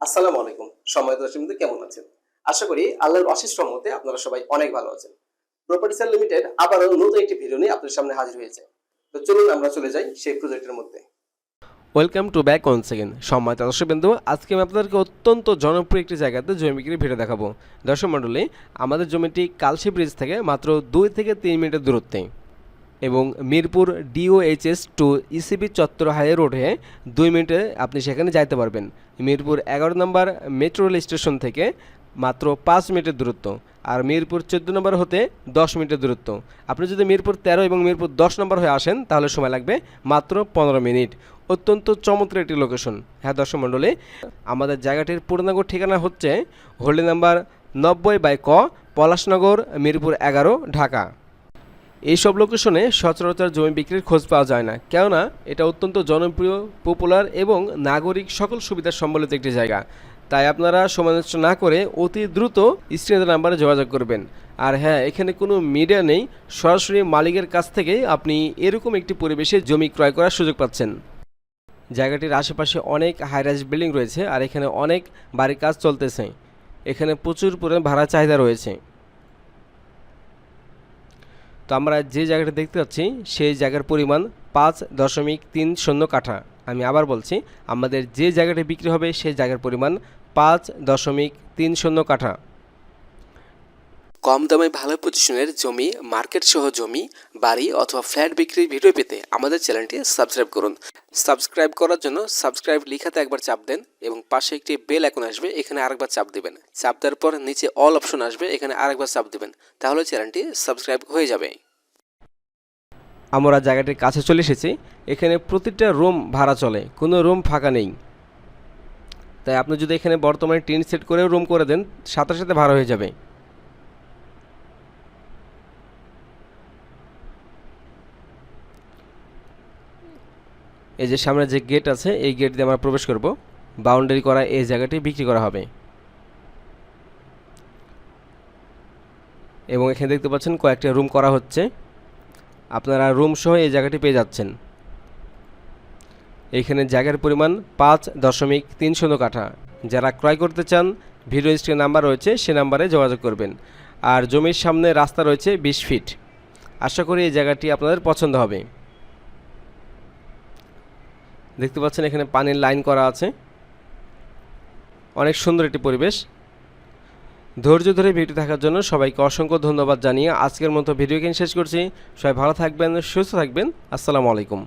আসসালামু আলাইকুম। সময় দর্শক কেমন আছেন? আশা করি আল্লাহর অশেষ রহমতে আপনারা সবাই অনেক ভালো আছেন। প্রপার্টি প্রপার্টিসার লিমিটেড আবারও নতুন একটি ভিডিও নিয়ে আপনাদের সামনে হাজির হয়েছে। তো চলুন আমরা চলে যাই সেই প্রজেক্টের মধ্যে। Welcome to back one second সম্মানিত দর্শক বিন্দু, আজকে আমি আপনাদেরকে অত্যন্ত জনপ্রিয় একটি জায়গাতে জমি বিক্রির ভিডিও দেখাবো। দর্শক মণ্ডলী, আমাদের জমিটি কালশি ব্রিজ থেকে মাত্র দুই থেকে তিন মিনিটের দূরত্বে। এবং মিরপুর ডিওএইচএস টু ইসিবি চত্বর হাই রোডে দুই মিনিটে আপনি সেখানে যাইতে পারবেন। মিরপুর এগারো নম্বর মেট্রো রেল স্টেশন থেকে মাত্র পাঁচ মিনিটের দূরত্ব আর মিরপুর চোদ্দ নম্বর হতে দশ মিনিটের দূরত্ব। আপনি যদি মিরপুর তেরো এবং মিরপুর দশ নম্বর হয়ে আসেন, তাহলে সময় লাগবে মাত্র পনেরো মিনিট। অত্যন্ত চমৎকার একটি লোকেশন হ্যাঁ দর্শক মণ্ডলী, আমাদের জায়গাটির পূর্ণাঙ্গ ঠিকানা হচ্ছে হোল্ডি নাম্বার নব্বই বাই ক, পলাশনগর, মিরপুর এগারো, ঢাকা। এইসব লোকেশনে সচরাচর জমি বিক্রির খোঁজ পাওয়া যায় না। কেননা, এটা অত্যন্ত জনপ্রিয় পপুলার এবং নাগরিক সকল সুবিধা সম্বলিত একটি জায়গা। তাই আপনারা নষ্ট না করে অতি দ্রুত স্ক্রিনের নাম্বারে যোগাযোগ করবেন। আর হ্যাঁ এখানে কোনো মিডিয়া নেই, সরাসরি মালিকের কাছ থেকে আপনি এরকম একটি পরিবেশে জমি ক্রয় করার সুযোগ পাচ্ছেন। জায়গাটির আশেপাশে অনেক হাইরাইজ বিল্ডিং রয়েছে আর এখানে অনেক বাড়ির কাজ চলতেছে। এখানে প্রচুর পরিমাণ ভাড়া চাহিদা রয়েছে। তো আমরা যে জায়গাটা দেখতে পাচ্ছি সেই জায়গার পরিমাণ পাঁচ দশমিক তিন শূন্য কাঠা। আমি আবার বলছি, আমাদের যে জায়গাটি বিক্রি হবে, সেই জায়গার পরিমাণ পাঁচ দশমিক তিন শূন্য কাঠা। কম দামে ভালো পজিশনের জমি মার্কেট সহ জমি, বাড়ি অথবা ফ্ল্যাট বিক্রির ভিডিও পেতে আমাদের চ্যানেলটি সাবস্ক্রাইব করুন। সাবস্ক্রাইব করার জন্য সাবস্ক্রাইব লিখাতে একবার চাপ দেন এবং পাশে একটি বেল এখন আসবে, এখানে আরেকবার চাপ দেবেন। চাপ দেওয়ার পর নিচে অল অপশন আসবে, এখানে আরেকবার চাপ দেবেন। তাহলে চ্যানেলটি সাবস্ক্রাইব হয়ে যাবে। আমরা জায়গাটির কাছে চলে এসেছি, এখানে প্রতিটা রুম ভাড়া চলে, কোনো রুম ফাঁকা নেই। তাই আপনি যদি এখানে বর্তমানে টিন সেট করে রুম করে দেন, সাথে সাথে ভাড়া হয়ে যাবে। এই যে সামনে যে গেট আছে, এই গেট দিয়ে আমরা প্রবেশ করব। বাউন্ডারি করা এই জায়গাটি বিক্রি করা হবে। এবং এখানে দেখতে পাচ্ছেন কয়েকটা রুম করা হচ্ছে। আপনারা রুম সহ এই জায়গাটি পেয়ে যাচ্ছেন। এইখানে জায়গার পরিমাণ পাঁচ দশমিক তিন শূন্য কাঠা। যারা ক্রয় করতে চান ভিডিও স্ক্রিন নাম্বার রয়েছে, সে নাম্বারে যোগাযোগ করবেন। আর জমির সামনে রাস্তা রয়েছে বিশ ফিট আশা করি এই জায়গাটি আপনাদের পছন্দ হবে। দেখতে পাচ্ছেন এখানে পানির লাইন করা আছে। অনেক সুন্দর একটি পরিবেশ। ধৈর্য ধরে ভিডিও দেখার জন্য সবাইকে অসংখ্য ধন্যবাদ জানিয়ে আজকের মতো ভিডিও গেম শেষ করছি। সবাই ভালো থাকবেন, সুস্থ থাকবেন। আসসালামু আলাইকুম।